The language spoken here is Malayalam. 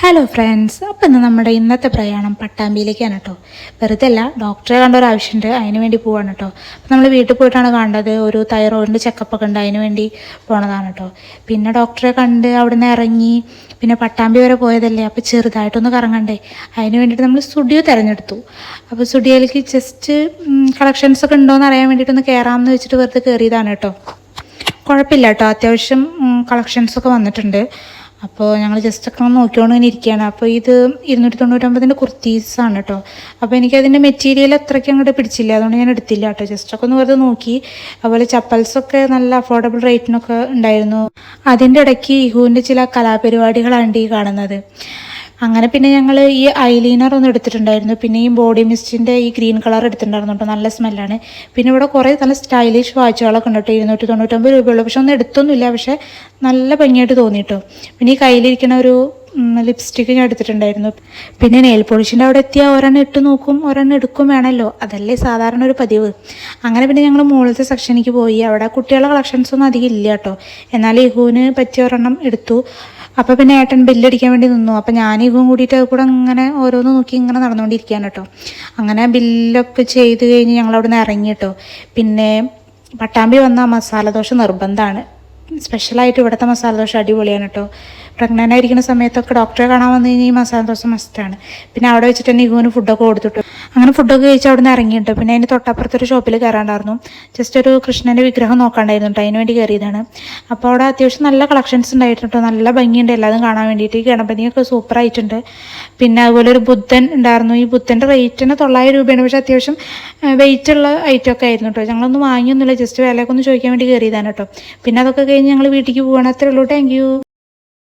ഹലോ ഫ്രണ്ട്സ് അപ്പം ഇന്ന് നമ്മുടെ ഇന്നത്തെ പ്രയാണം പട്ടാമ്പിയിലേക്കാണ് കേട്ടോ. വെറുതെ അല്ല ഡോക്ടറെ കണ്ട ഒരു ആവശ്യമുണ്ട്. അതിന് വേണ്ടി പോവാണ് കേട്ടോ. അപ്പം നമ്മൾ വീട്ടിൽ പോയിട്ടാണ് കണ്ടത് ഒരു തൈറോയിഡിന്റെ ചെക്കപ്പൊക്കെ ഉണ്ട്. അതിന് വേണ്ടി പോണതാണ് കേട്ടോ. പിന്നെ ഡോക്ടറെ കണ്ട് അവിടുന്ന് ഇറങ്ങി. പിന്നെ പട്ടാമ്പി വരെ പോയതല്ലേ. അപ്പോൾ ചെറുതായിട്ടൊന്ന് കറങ്ങണ്ടേ. അതിന് വേണ്ടിയിട്ട് നമ്മൾ സ്റ്റുഡിയോ തിരഞ്ഞെടുത്തു. അപ്പോൾ സ്റ്റുഡിയോയിലേക്ക് ജസ്റ്റ് കളക്ഷൻസ് ഒക്കെ ഉണ്ടോ എന്ന് അറിയാൻ വേണ്ടിയിട്ടൊന്ന് കയറാമെന്ന് വെച്ചിട്ട് വെറുതെ കയറിയതാണ് കേട്ടോ. കുഴപ്പമില്ല കേട്ടോ. അത്യാവശ്യം കളക്ഷൻസൊക്കെ വന്നിട്ടുണ്ട്. അപ്പോൾ ഞങ്ങൾ ജസ്റ്റ് ഒക്കെ നോക്കിക്കൊണ്ട് ഇങ്ങനെ ഇരിക്കുകയാണ് അപ്പോൾ ഇത് ഇരുന്നൂറ്റി തൊണ്ണൂറ്റൊമ്പതിന്റെ കുർത്തീസാണ് കേട്ടോ അപ്പോൾ എനിക്കതിന്റെ മെറ്റീരിയൽ അത്രയ്ക്ക് അങ്ങോട്ട് പിടിച്ചില്ല. അതുകൊണ്ട് ഞാൻ എടുത്തില്ല കേട്ടോ ജസ്റ്റ് ഒക്കെ ഒന്ന് വെറുതെ നോക്കി. അതുപോലെ ചപ്പൽസൊക്കെ നല്ല അഫോർഡബിൾ റേറ്റിനൊക്കെ ഉണ്ടായിരുന്നു. അതിന്റെ ഇടയ്ക്ക് ഇഹുവിന്റെ ചില കലാപരിപാടികളാണ് ഈ കാണുന്നത്. അങ്ങനെ പിന്നെ ഞങ്ങൾ ഈ ഐലൈനർ ഒന്ന് എടുത്തിട്ടുണ്ടായിരുന്നു. പിന്നെ ഈ ബോഡി മിസ്റ്റിന്റെ ഈ ഗ്രീൻ കളർ എടുത്തിട്ടുണ്ടായിരുന്നു കേട്ടോ. നല്ല സ്മെല്ലാണ്. പിന്നെ ഇവിടെ കുറേ നല്ല സ്റ്റൈലിഷ് വാച്ചുകളൊക്കെ ഉണ്ട് ഇരുന്നൂറ്റി തൊണ്ണൂറ്റൊമ്പത് രൂപയുള്ളൂ. പക്ഷെ ഒന്നും എടുത്തൊന്നുമില്ല. പക്ഷേ നല്ല ഭംഗിയായിട്ട് തോന്നി പിന്നെ ഈ കയ്യിലിരിക്കുന്ന ഒരു ലിപ്സ്റ്റിക്ക് ഞാൻ എടുത്തിട്ടുണ്ടായിരുന്നു. പിന്നെ നെയിൽ പോളിഷിന്റെ അവിടെ എത്തിയാൽ ഒരെണ്ണം ഇട്ട് നോക്കും ഒരെണ്ണം എടുക്കും വേണമല്ലോ. അതല്ലേ സാധാരണ ഒരു പതിവ്. അങ്ങനെ പിന്നെ ഞങ്ങൾ മുകളിലത്തെ സെക്ഷനിലേക്ക് പോയി. അവിടെ കുട്ടികളുടെ കളക്ഷൻസ് ഒന്നും അധികം ഇല്ല കേട്ടോ. എന്നാൽ ഇഹുവിന് പറ്റിയ ഒരെണ്ണം എടുത്തു. അപ്പോൾ പിന്നെ ഏട്ടൻ ബില്ലടിക്കാൻ വേണ്ടി നിന്നു. അപ്പോൾ ഞാൻ കൂടിയിട്ട് കൂടെ ഇങ്ങനെ ഓരോന്ന് നോക്കി ഇങ്ങനെ നടന്നുകൊണ്ടിരിക്കുകയാണ് കേട്ടോ. അങ്ങനെ ബില്ലൊക്കെ ചെയ്ത് കഴിഞ്ഞ് ഞങ്ങൾ അവിടെ നിന്ന് ഇറങ്ങി കേട്ടോ. പിന്നെ പട്ടാമ്പി വന്ന മസാല ദോശ നിർബന്ധമാണ്. സ്പെഷ്യലായിട്ട് ഇവിടുത്തെ മസാല ദോശ അടിപൊളിയാണ് കേട്ടോ. പ്രഗ്നന്റ് ആയിരിക്കുന്ന സമയത്തൊക്കെ ഡോക്ടറെ കാണാൻ വന്നു കഴിഞ്ഞാൽ ഈ മസാല ദോശ മസ്റ്റാണ് പിന്നെ അവിടെ വെച്ചിട്ട് തന്നെ ഇവന് ഫുഡൊക്കെ കൊടുത്തിട്ടു. അങ്ങനെ ഫുഡൊക്കെ കഴിച്ച് അവിടെ നിന്ന് ഇറങ്ങിയിട്ട് പിന്നെ അതിന് തൊട്ടപ്പുറത്തൊരു ഷോപ്പിൽ കയറാണ്ടായിരുന്നു ജസ്റ്റ് ഒരു കൃഷ്ണന്റെ വിഗ്രഹം നോക്കാണ്ടായിരുന്നു കേട്ടോ അതിന് വേണ്ടി കയറിയതാണ് അപ്പോൾ അവിടെ അത്യാവശ്യം നല്ല കളക്ഷൻസ് ഉണ്ടായിട്ടുണ്ട് നല്ല ഭംഗിയുണ്ട് എല്ലാതും കാണാൻ വേണ്ടിയിട്ട്. ഗണപതിയൊക്കെ സൂപ്പർ ആയിട്ടുണ്ട്. പിന്നെ അതുപോലെ ഒരു ബുദ്ധൻ ഉണ്ടായിരുന്നു. ഈ ബുദ്ധന്റെ റേറ്റിന് തൊള്ളായിരം രൂപയാണ്. പക്ഷേ അത്യാവശ്യം വെയിറ്റ് ഉള്ള ഐറ്റം ഒക്കെ ആയിരുന്നു കേട്ടോ ഞങ്ങളൊന്നും വാങ്ങിയൊന്നുമില്ല. ജസ്റ്റ് വിലയൊക്കെ ഒന്ന് ചോദിക്കാൻ വേണ്ടി കയറിയതാണ് കേട്ടോ പിന്നെ അതൊക്കെ കഴിഞ്ഞ് ഞങ്ങൾ വീട്ടിലേക്ക് പോകണം അത്രേ ഉള്ളൂ. താങ്ക്